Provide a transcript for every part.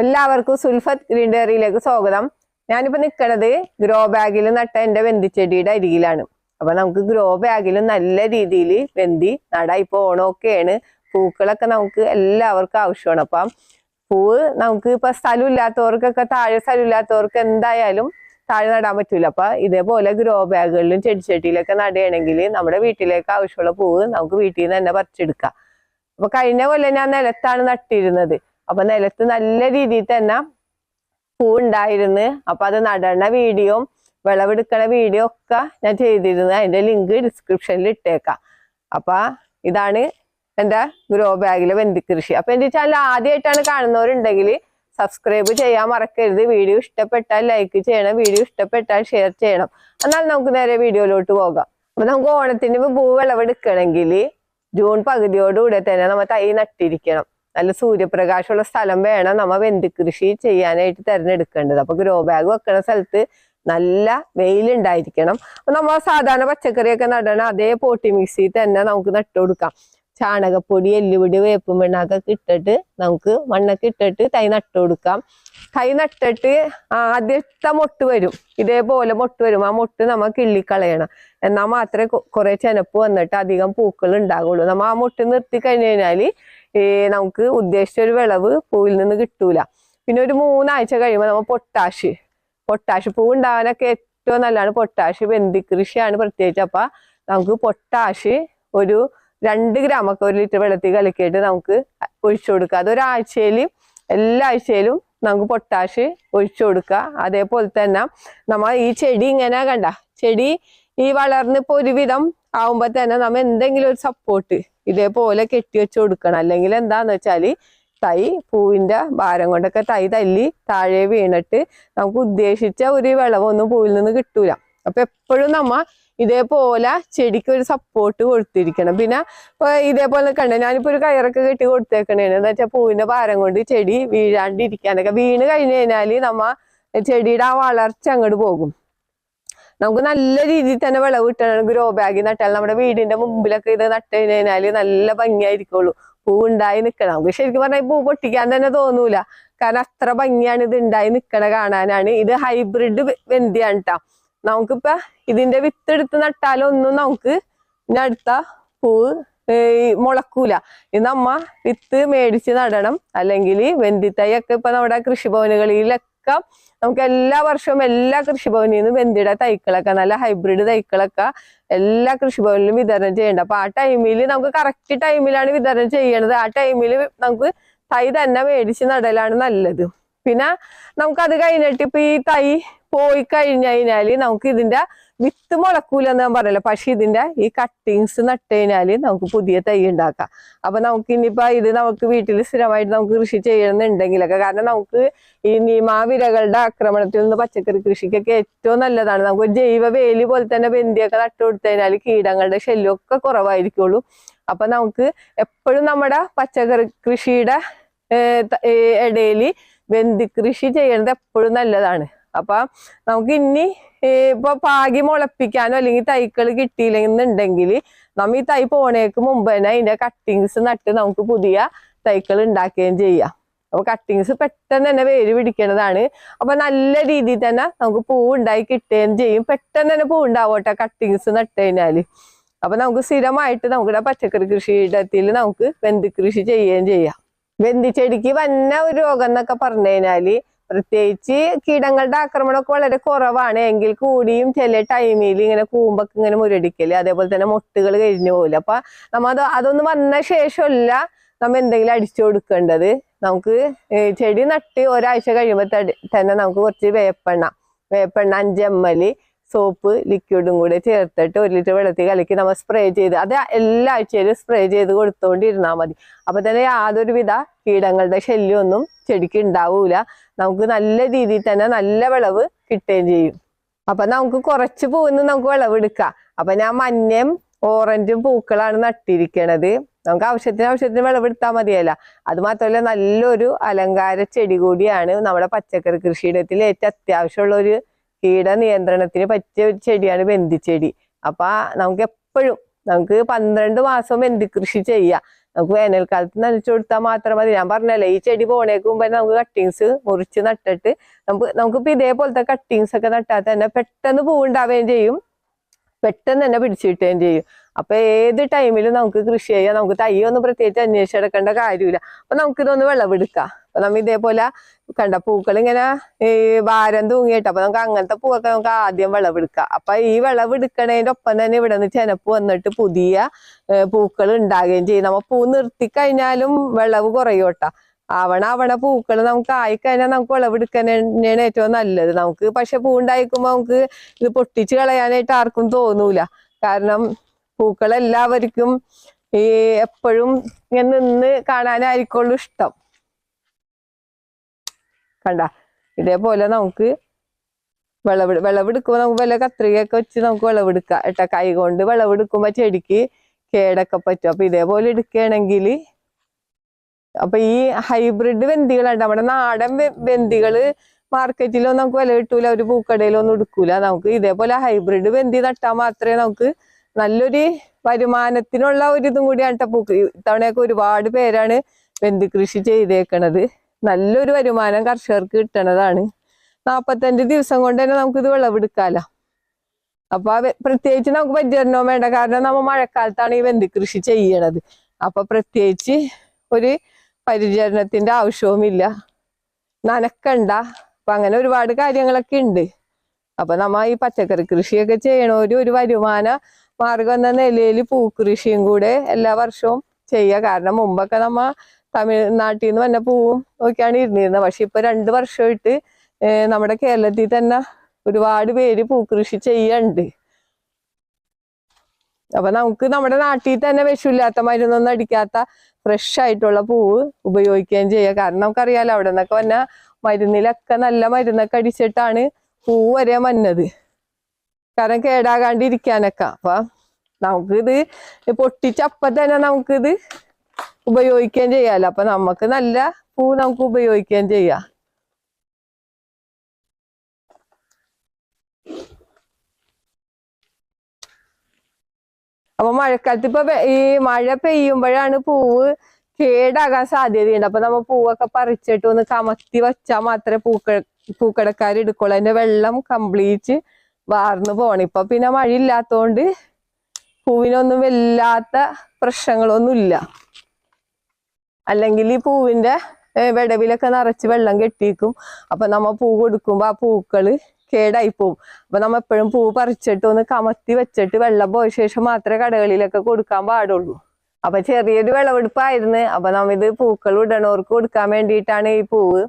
എല്ലാവർക്കും സുൽഫത്ത് ഗ്രീൻ ഡയറിയിലേക്ക് സ്വാഗതം. ഞാനിപ്പോ നിൽക്കണത് ഗ്രോ ബാഗിൽ നട്ട എന്റെ വെന്തിച്ചെടിയുടെ അരികിലാണ്. അപ്പൊ നമുക്ക് ഗ്രോ ബാഗിൽ നല്ല രീതിയിൽ വെന്തി നട. ഇപ്പൊ ഓണമൊക്കെയാണ്. പൂക്കളൊക്കെ നമുക്ക് എല്ലാവർക്കും ആവശ്യമാണ്. അപ്പം പൂവ് നമുക്ക് ഇപ്പൊ സ്ഥലം ഇല്ലാത്തവർക്കൊക്കെ താഴെ സ്ഥലം ഇല്ലാത്തവർക്ക് എന്തായാലും താഴെ നടാൻ പറ്റൂല. അപ്പൊ ഇതേപോലെ ഗ്രോ ബാഗുകളിലും ചെടിച്ചട്ടിയിലൊക്കെ നടുകയാണെങ്കിൽ നമ്മുടെ വീട്ടിലേക്ക് ആവശ്യമുള്ള പൂവ് നമുക്ക് വീട്ടിൽ നിന്ന് തന്നെ പറിച്ചെടുക്കാം. അപ്പൊ കഴിഞ്ഞ കൊല്ലം ഞാൻ നിലത്താണ് നട്ടിരുന്നത്. അപ്പൊ നിലത്ത് നല്ല രീതിയിൽ തന്നെ പൂ ഉണ്ടായിരുന്നു അപ്പൊ അത് നടണ വീഡിയോ വിളവെടുക്കണ വീഡിയോ ഒക്കെ ഞാൻ ചെയ്തിരുന്നു. അതിന്റെ ലിങ്ക് ഡിസ്ക്രിപ്ഷനിൽ ഇട്ടേക്കാം. അപ്പൊ ഇതാണ് എന്റെ ഗ്രോ ബാഗിലെ വെന്തിക്കൃഷി അപ്പൊ എന്റെ ചാനൽ ആദ്യമായിട്ടാണ് കാണുന്നവരുണ്ടെങ്കിൽ സബ്സ്ക്രൈബ് ചെയ്യാൻ മറക്കരുത്. വീഡിയോ ഇഷ്ടപ്പെട്ടാൽ ലൈക്ക് ചെയ്യണം. വീഡിയോ ഇഷ്ടപ്പെട്ടാൽ ഷെയർ ചെയ്യണം. എന്നാൽ നമുക്ക് നേരെ വീഡിയോയിലോട്ട് പോകാം. അപ്പൊ നമുക്ക് ഓണത്തിന് പൂ വിളവെടുക്കണമെങ്കിൽ ജൂൺ പകുതിയോടുകൂടെ തന്നെ നമ്മൾ തൈ നട്ടിരിക്കണം. നല്ല സൂര്യപ്രകാശമുള്ള സ്ഥലം വേണം നമ്മ വെന്ത് കൃഷി ചെയ്യാനായിട്ട് തിരഞ്ഞെടുക്കേണ്ടത്. അപ്പൊ ഗ്രോ ബാഗ് വെക്കുന്ന സ്ഥലത്ത് നല്ല വെയിലുണ്ടായിരിക്കണം. അപ്പൊ നമ്മൾ സാധാരണ പച്ചക്കറിയൊക്കെ നടണം അതേ പോട്ടി മിക്സിയിൽ തന്നെ നമുക്ക് നട്ടുകൊടുക്കാം ചാണകപ്പൊടി എല്ലുപൊടി വേപ്പും മണ്ണൊക്കെ ഇട്ടിട്ട് നമുക്ക് മണ്ണൊക്കെ ഇട്ടിട്ട് തൈ നട്ടു കൊടുക്കാം. തൈ നട്ടിട്ട് ആദ്യത്തെ മൊട്ട് വരും. ഇതേപോലെ മൊട്ട് വരും. ആ മൊട്ട് നമ്മൾ കിള്ളിക്കളയണം. എന്നാൽ മാത്രമേ കുറേ ചെനപ്പ് വന്നിട്ട് അധികം പൂക്കൾ ഉണ്ടാകുള്ളൂ നമ്മൾ ആ മൊട്ട് നിർത്തി കഴിഞ്ഞു കഴിഞ്ഞാൽ ഈ നമുക്ക് ഉദ്ദേശിച്ച ഒരു വിളവ് പൂവിൽ നിന്ന് കിട്ടൂല. പിന്നെ ഒരു മൂന്നാഴ്ച കഴിയുമ്പോൾ നമ്മൾ പൊട്ടാഷ്. പൊട്ടാഷ് പൂ ഉണ്ടാവാനൊക്കെ ഏറ്റവും നല്ലതാണ് പൊട്ടാഷ്. വെന്തി കൃഷിയാണ് പ്രത്യേകിച്ച്. അപ്പൊ നമുക്ക് പൊട്ടാഷ് ഒരു രണ്ട് ഗ്രാമൊക്കെ ഒരു ലിറ്റർ വെള്ളത്തിൽ കലക്കിയിട്ട് നമുക്ക് ഒഴിച്ചു കൊടുക്കുക. അത് ഒരാഴ്ചയിൽ എല്ലാ ആഴ്ചയിലും നമുക്ക് പൊട്ടാഷ് ഒഴിച്ചു കൊടുക്കുക. അതേപോലെ തന്നെ നമ്മ ഈ ചെടി ഇങ്ങനെ കണ്ട ചെടി ഈ വളർന്ന് ഇപ്പൊ ഒരുവിധം ആവുമ്പോ തന്നെ നമ്മ എന്തെങ്കിലും ഒരു സപ്പോർട്ട് ഇതേപോലെ കെട്ടി വെച്ച് കൊടുക്കണം. അല്ലെങ്കിൽ എന്താന്ന് വെച്ചാൽ തൈ പൂവിന്റെ ഭാരം കൊണ്ടൊക്കെ തൈ തല്ലി താഴെ വീണിട്ട് നമുക്ക് ഉദ്ദേശിച്ച ഒരു വിളവൊന്നും പൂവിൽ നിന്ന് കിട്ടൂല. അപ്പൊ എപ്പോഴും നമ്മ ഇതേപോലെ ചെടിക്ക് ഒരു സപ്പോർട്ട് കൊടുത്തിരിക്കണം. പിന്നെ ഇപ്പൊ ഇതേപോലെ കണ്ട ഞാനിപ്പോ ഒരു കയറൊക്കെ കെട്ടി കൊടുത്തേക്കണേന്ന് വെച്ചാൽ പൂവിന്റെ ഭാരം കൊണ്ട് ചെടി വീഴാണ്ടിരിക്കാനൊക്കെ വീണ് കഴിഞ്ഞു കഴിഞ്ഞാൽ നമ്മ ചെടിയുടെ ആ വളർച്ച അങ്ങോട്ട് പോകും. നമുക്ക് നല്ല രീതിയിൽ തന്നെ വിളവ് കിട്ടണം. ഗ്രോ ബാഗിൽ നട്ടാൽ നമ്മുടെ വീടിന്റെ മുമ്പിലൊക്കെ ഇത് നട്ട് കഴിഞ്ഞാൽ നല്ല ഭംഗിയായിരിക്കുള്ളൂ. പൂ ഉണ്ടായി നിൽക്കണം നമുക്ക് ശരിക്കും പറഞ്ഞാൽ പൂ പൊട്ടിക്കാൻ തന്നെ തോന്നൂല. കാരണം അത്ര ഭംഗിയാണ് ഇത് ഉണ്ടായി നിൽക്കണ കാണാനാണ്. ഇത് ഹൈബ്രിഡ് വെന്തിയാണ് കേട്ടോ നമുക്കിപ്പോ ഇതിന്റെ വിത്ത് എടുത്ത് നട്ടാലൊന്നും നമുക്ക് അടുത്ത പൂവ് മുളക്കൂല. ഇത് നമ്മ വിത്ത് മേടിച്ച് നടണം. അല്ലെങ്കിൽ വെന്തിത്തൈ ഒക്കെ ഇപ്പൊ നമ്മുടെ കൃഷിഭവനുകളിലൊക്കെ നമുക്ക് എല്ലാ വർഷവും എല്ലാ കൃഷിഭവനിൽ നിന്നും വെന്തിയുടെ തൈക്കളൊക്കെ നല്ല ഹൈബ്രിഡ് തൈക്കളൊക്കെ എല്ലാ കൃഷിഭവനിലും വിതരണം ചെയ്യേണ്ട. അപ്പൊ ആ ടൈമിൽ നമുക്ക് കറക്റ്റ് ടൈമിലാണ് വിതരണം ചെയ്യണത്. ആ ടൈമിൽ നമുക്ക് തൈ തന്നെ മേടിച്ച് നടലാണ് നല്ലത്. പിന്നെ നമുക്ക് അത് കഴിഞ്ഞിട്ട് ഇപ്പൊ ഈ തൈ പോയി കഴിഞ്ഞു കഴിഞ്ഞാൽ നമുക്ക് ഇതിന്റെ വിത്ത് മുളക്കൂല എന്ന് ഞാൻ പറയല്ലോ പക്ഷെ ഇതിന്റെ ഈ കട്ടിങ്സ് നട്ട് കഴിഞ്ഞാൽ നമുക്ക് പുതിയ തൈ ഉണ്ടാക്കാം. അപ്പൊ നമുക്ക് ഇനിയിപ്പോ ഇത് നമുക്ക് വീട്ടിൽ സ്ഥിരമായിട്ട് നമുക്ക് കൃഷി ചെയ്യണമെന്നുണ്ടെങ്കിലൊക്കെ കാരണം നമുക്ക് ഈ നിയമാവിരകളുടെ ആക്രമണത്തിൽ നിന്ന് പച്ചക്കറി കൃഷിക്കൊക്കെ ഏറ്റവും നല്ലതാണ്. നമുക്ക് ജൈവ വേലി പോലെ തന്നെ ബന്ധിയൊക്കെ നട്ടു കൊടുത്തു കഴിഞ്ഞാൽ കീടങ്ങളുടെ ശല്യമൊക്കെ കുറവായിരിക്കുള്ളൂ. അപ്പൊ നമുക്ക് എപ്പോഴും നമ്മുടെ പച്ചക്കറി കൃഷിയുടെ ഇടയിൽ കൃഷി ചെയ്യണത് എപ്പോഴും നല്ലതാണ്. അപ്പൊ നമുക്ക് ഇനി ഇപ്പൊ പാകി മുളപ്പിക്കാനോ അല്ലെങ്കിൽ തൈകൾ കിട്ടിയില്ലെന്നുണ്ടെങ്കിൽ നമ്മ ഈ തൈ പോണേക്ക് മുമ്പ് തന്നെ അതിന്റെ കട്ടിങ്സ് നട്ട് നമുക്ക് പുതിയ തൈകൾ ഉണ്ടാക്കുകയും ചെയ്യാം. അപ്പൊ കട്ടിങ്സ് പെട്ടെന്ന് തന്നെ വേര് പിടിക്കണതാണ്. അപ്പൊ നല്ല രീതിയിൽ തന്നെ നമുക്ക് പൂ ഉണ്ടായി കിട്ടുകയും ചെയ്യും. പെട്ടെന്ന് തന്നെ പൂ ഉണ്ടാവട്ടെ കട്ടിങ്സ് നട്ട് കഴിഞ്ഞാൽ. അപ്പൊ നമുക്ക് സ്ഥിരമായിട്ട് നമ്മുടെ പച്ചക്കറി കൃഷിയിടത്തിൽ നമുക്ക് വെന്തി കൃഷി ചെയ്യുകയും ചെയ്യാം. വെന്തിച്ചെടിക്ക് വന്ന ഒരു രോഗം എന്നൊക്കെ പറഞ്ഞു കഴിഞ്ഞാൽ പ്രത്യേകിച്ച് കീടങ്ങളുടെ ആക്രമണമൊക്കെ വളരെ കുറവാണ്. എങ്കിൽ കൂടിയും ചില ടൈമിൽ ഇങ്ങനെ കൂമ്പൊക്കെ ഇങ്ങനെ മുരടിക്കൽ അതേപോലെ തന്നെ മൊട്ടുകൾ കഴിഞ്ഞു പോകില്ല അപ്പൊ നമ്മ അത് അതൊന്നും വന്ന ശേഷമല്ല നമ്മ എന്തെങ്കിലും അടിച്ചു കൊടുക്കേണ്ടത്. നമുക്ക് ചെടി നട്ട് ഒരാഴ്ച കഴിയുമ്പോൾ തന്നെ നമുക്ക് കുറച്ച് വേപ്പെണ്ണ വേപ്പെണ്ണ അഞ്ച് സോപ്പ് ലിക്വിഡും കൂടെ ചേർത്തിട്ട് ഒരു ലിറ്റർ വെള്ളത്തിൽ കലക്കി നമ്മൾ സ്പ്രേ ചെയ്ത് അത് എല്ലാ ആഴ്ചയിലും സ്പ്രേ ചെയ്ത് കൊടുത്തുകൊണ്ടിരുന്നാൽ മതി. അപ്പൊ തന്നെ യാതൊരുവിധ കീടങ്ങളുടെ ശല്യമൊന്നും ചെടിക്ക് ഉണ്ടാവൂല. നമുക്ക് നല്ല രീതിയിൽ തന്നെ നല്ല വിളവ് കിട്ടുകയും ചെയ്യും. അപ്പൊ നമുക്ക് കുറച്ച് പൂവിന്ന് നമുക്ക് വിളവെടുക്കാം. അപ്പൊ ഞാൻ മഞ്ഞയും ഓറഞ്ചും പൂക്കളാണ് നട്ടിരിക്കണത്. നമുക്ക് ആവശ്യത്തിന് ആവശ്യത്തിന് വിളവെടുത്താൽ മതിയല്ല. അത് മാത്രമല്ല നല്ലൊരു അലങ്കാര ചെടി കൂടിയാണ് നമ്മുടെ പച്ചക്കറി കൃഷിയിടത്തിൽ ഏറ്റവും അത്യാവശ്യമുള്ള ഒരു കീട നിയന്ത്രണത്തിന് പറ്റിയ ഒരു ചെടിയാണ് ബന്ധിച്ചെടി. അപ്പൊ നമുക്ക് എപ്പോഴും നമുക്ക് പന്ത്രണ്ട് മാസം ബന്ധിക്കൃഷി ചെയ്യാം. നമുക്ക് വേനൽക്കാലത്ത് നനച്ചു കൊടുത്താൽ മാത്രം മതി. ഞാൻ പറഞ്ഞല്ലേ ഈ ചെടി പോണേക്ക് മുമ്പേ നമുക്ക് കട്ടിങ്സ് മുറിച്ച് നട്ടിട്ട് നമുക്ക് നമുക്കിപ്പോ ഇതേപോലത്തെ കട്ടിങ്സ് ഒക്കെ നട്ടാൽ തന്നെ പെട്ടെന്ന് പൂവുണ്ടാവുകയും ചെയ്യും. പെട്ടെന്ന് തന്നെ പിടിച്ചു കിട്ടുകയും ചെയ്യും. അപ്പൊ ഏത് ടൈമിലും നമുക്ക് കൃഷി ചെയ്യാം. നമുക്ക് തയ്യൊന്നും പ്രത്യേകിച്ച് അന്വേഷിച്ച് എടുക്കേണ്ട കാര്യമില്ല. അപ്പൊ നമുക്കിതൊന്ന് വിളവെടുക്കാം. അപ്പൊ നമ്മ ഇതേപോലെ കണ്ട പൂക്കൾ ഇങ്ങനെ ഈ ഭാരം തൂങ്ങിയിട്ട് അപ്പൊ നമുക്ക് അങ്ങനത്തെ പൂവൊക്കെ നമുക്ക് ആദ്യം വിളവെടുക്കാം. അപ്പൊ ഈ വിളവെടുക്കണതിന്റെ ഒപ്പം തന്നെ ഇവിടെ നിന്ന് ചെനപ്പ് വന്നിട്ട് പുതിയ പൂക്കൾ ഉണ്ടാകുകയും ചെയ്യും. നമ്മ പൂ നിർത്തി കഴിഞ്ഞാലും വിളവ് കുറയോട്ടാ. ആവണ ആവണ പൂക്കൾ നമുക്ക് ആയിക്കഴിഞ്ഞാൽ നമുക്ക് വിളവെടുക്കാൻ തന്നെയാണ് ഏറ്റവും നല്ലത്. നമുക്ക് പക്ഷെ പൂ ഉണ്ടായിക്കുമ്പോ നമുക്ക് ഇത് പൊട്ടിച്ച് കളയാനായിട്ട് ആർക്കും തോന്നൂല. കാരണം പൂക്കൾ എല്ലാവർക്കും ഈ എപ്പോഴും ഇങ്ങനെ നിന്ന് കാണാനായിരിക്കുള്ളൂ ഇഷ്ടം. കണ്ട ഇതേപോലെ നമുക്ക് വിളവ് വിളവെടുക്കുമ്പോൾ നമുക്ക് വല്ല കത്രികയൊക്കെ വെച്ച് നമുക്ക് വിളവെടുക്കാം കേട്ടോ. കൈ കൊണ്ട് വിളവെടുക്കുമ്പോ ചെടിക്ക് കേടൊക്കെ പറ്റും. അപ്പൊ ഇതേപോലെ എടുക്കുകയാണെങ്കിൽ അപ്പൊ ഈ ഹൈബ്രിഡ് വെന്തികളുണ്ട് നമ്മുടെ നാടൻ വെന്തികൾ മാർക്കറ്റിലൊന്നും നമുക്ക് വില കിട്ടൂല. ഒരു പൂക്കടയിലോ ഒന്നും എടുക്കൂല. നമുക്ക് ഇതേപോലെ ഹൈബ്രിഡ് വെന്തി നട്ടാൽ മാത്രമേ നമുക്ക് നല്ലൊരു വരുമാനത്തിനുള്ള ഒരു ഇതും കൂടിയാണ് കേട്ടോ പൂക്ക് ഇത്തവണയൊക്കെ ഒരുപാട് പേരാണ് വെന്ത് കൃഷി ചെയ്തേക്കണത്. നല്ലൊരു വരുമാനം കർഷകർക്ക് കിട്ടണതാണ്. നാപ്പത്തഞ്ച് ദിവസം കൊണ്ട് തന്നെ നമുക്കിത് വിളവെടുക്കാലോ. അപ്പൊ പ്രത്യേകിച്ച് നമുക്ക് പരിചരണവും വേണ്ട. കാരണം നമ്മൾ മഴക്കാലത്താണ് ഈ വെന്ത് കൃഷി ചെയ്യണത്. അപ്പൊ പ്രത്യേകിച്ച് ഒരു പരിചരണത്തിന്റെ ആവശ്യവുമില്ല. നനക്കണ്ട. അപ്പൊ അങ്ങനെ ഒരുപാട് കാര്യങ്ങളൊക്കെ ഉണ്ട്. അപ്പൊ നമ്മ ഈ പച്ചക്കറി കൃഷിയൊക്കെ ചെയ്യണവര് ഒരു വരുമാന മാർഗം എന്ന നിലയിൽ പൂക്കൃഷിയും കൂടെ എല്ലാ വർഷവും ചെയ്യുക. കാരണം മുമ്പൊക്കെ നമ്മ തമിഴ്നാട്ടിൽ നിന്ന് വന്ന പൂവും നോക്കിയാണ് ഇരുന്നിരുന്നത്. പക്ഷെ ഇപ്പൊ രണ്ട് വർഷമായിട്ട് നമ്മുടെ കേരളത്തിൽ തന്നെ ഒരുപാട് പേര് പൂക്കൃഷി ചെയ്യണ്ട് അപ്പൊ നമുക്ക് നമ്മുടെ നാട്ടിൽ തന്നെ വിഷമില്ലാത്ത മരുന്നൊന്നും അടിക്കാത്ത ഫ്രഷ് ആയിട്ടുള്ള പൂവ് ഉപയോഗിക്കുകയും ചെയ്യുക. കാരണം നമുക്കറിയാലോ അവിടെ നിന്നൊക്കെ വന്ന മരുന്നിലൊക്കെ നല്ല മരുന്നൊക്കെ അടിച്ചിട്ടാണ് പൂവ് വരെ വന്നത്. കാരണം കേടാകാണ്ടിരിക്കാനൊക്കെ. അപ്പൊ നമുക്കിത് പൊട്ടിച്ചപ്പ തന്നെ നമുക്കിത് ഉപയോഗിക്കുകയും ചെയ്യാലോ. അപ്പൊ നമുക്ക് നല്ല പൂ നമുക്ക് ഉപയോഗിക്കുകയും ചെയ്യാം. അപ്പൊ മഴക്കാലത്ത് ഇപ്പൊ ഈ മഴ പെയ്യുമ്പോഴാണ് പൂവ് കേടാകാൻ സാധ്യതയുണ്ട്. അപ്പൊ നമ്മ പൂവൊക്കെ പറിച്ചിട്ട് ഒന്ന് കമത്തി വെച്ചാൽ മാത്രമേ പൂക്ക പൂക്കടക്കാർ എടുക്കുള്ളൂ. അതിന്റെ വെള്ളം കംപ്ലീറ്റ് വാർന്നു പോണം. ഇപ്പൊ പിന്നെ മഴ ഇല്ലാത്തോണ്ട് പൂവിനൊന്നും വല്ലാത്ത പ്രശ്നങ്ങളൊന്നുമില്ല. അല്ലെങ്കിൽ ഈ പൂവിന്റെ വിടവിലൊക്കെ നിറച്ച് വെള്ളം കെട്ടിയിരിക്കും അപ്പൊ നമ്മ പൂ കൊടുക്കുമ്പോ ആ പൂക്കൾ കേടായി പോവും അപ്പൊ നമ്മ എപ്പോഴും പൂ പറിച്ചിട്ട് ഒന്ന് കമത്തി വെച്ചിട്ട് വെള്ളം പോയ ശേഷം മാത്രമേ കടകളിലൊക്കെ കൊടുക്കാൻ പാടുള്ളൂ. അപ്പൊ ചെറിയൊരു വിളവെടുപ്പായിരുന്നു. അപ്പൊ നമ്മ ഇത് പൂക്കൾ ഇടണവർക്ക് കൊടുക്കാൻ വേണ്ടിയിട്ടാണ് ഈ പൂവ്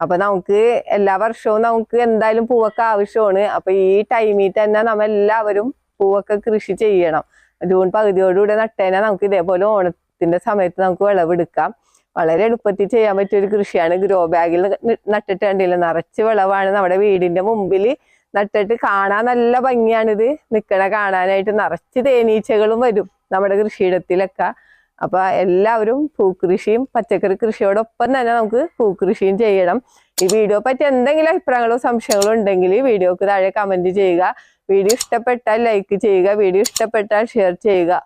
അപ്പൊ നമുക്ക് എല്ലാ വർഷവും നമുക്ക് എന്തായാലും പൂവൊക്കെ ആവശ്യമാണ്. അപ്പൊ ഈ ടൈമിൽ തന്നെ നമ്മ എല്ലാവരും പൂവൊക്കെ കൃഷി ചെയ്യണം. ജൂൺ പകുതിയോടുകൂടെ നട്ടേനെ നമുക്ക് ഇതേപോലെ ഓണത്തിന്റെ സമയത്ത് നമുക്ക് വിളവെടുക്കാം. വളരെ എളുപ്പത്തിൽ ചെയ്യാൻ പറ്റിയ ഒരു കൃഷിയാണ്. ഗ്രോ ബാഗിൽ നട്ടിട്ട് കണ്ടില്ല നിറച്ച് വിളവാണ് നമ്മുടെ വീടിന്റെ മുമ്പിൽ നട്ടിട്ട് കാണാൻ നല്ല ഭംഗിയാണിത്. നിൽക്കണ കാണാനായിട്ട് നിറച്ച് തേനീച്ചകളും വരും നമ്മുടെ കൃഷിയിടത്തിലൊക്കെ. അപ്പൊ എല്ലാവരും പൂക്കൃഷിയും പച്ചക്കറി കൃഷിയോടൊപ്പം തന്നെ നമുക്ക് പൂക്കൃഷിയും ചെയ്യണം. ഈ വീഡിയോ പറ്റി എന്തെങ്കിലും അഭിപ്രായങ്ങളോ സംശയങ്ങളോ ഉണ്ടെങ്കിൽ വീഡിയോക്ക് താഴെ കമന്റ് ചെയ്യുക. വീഡിയോ ഇഷ്ടപ്പെട്ടാൽ ലൈക്ക് ചെയ്യുക. വീഡിയോ ഇഷ്ടപ്പെട്ടാൽ ഷെയർ ചെയ്യുക.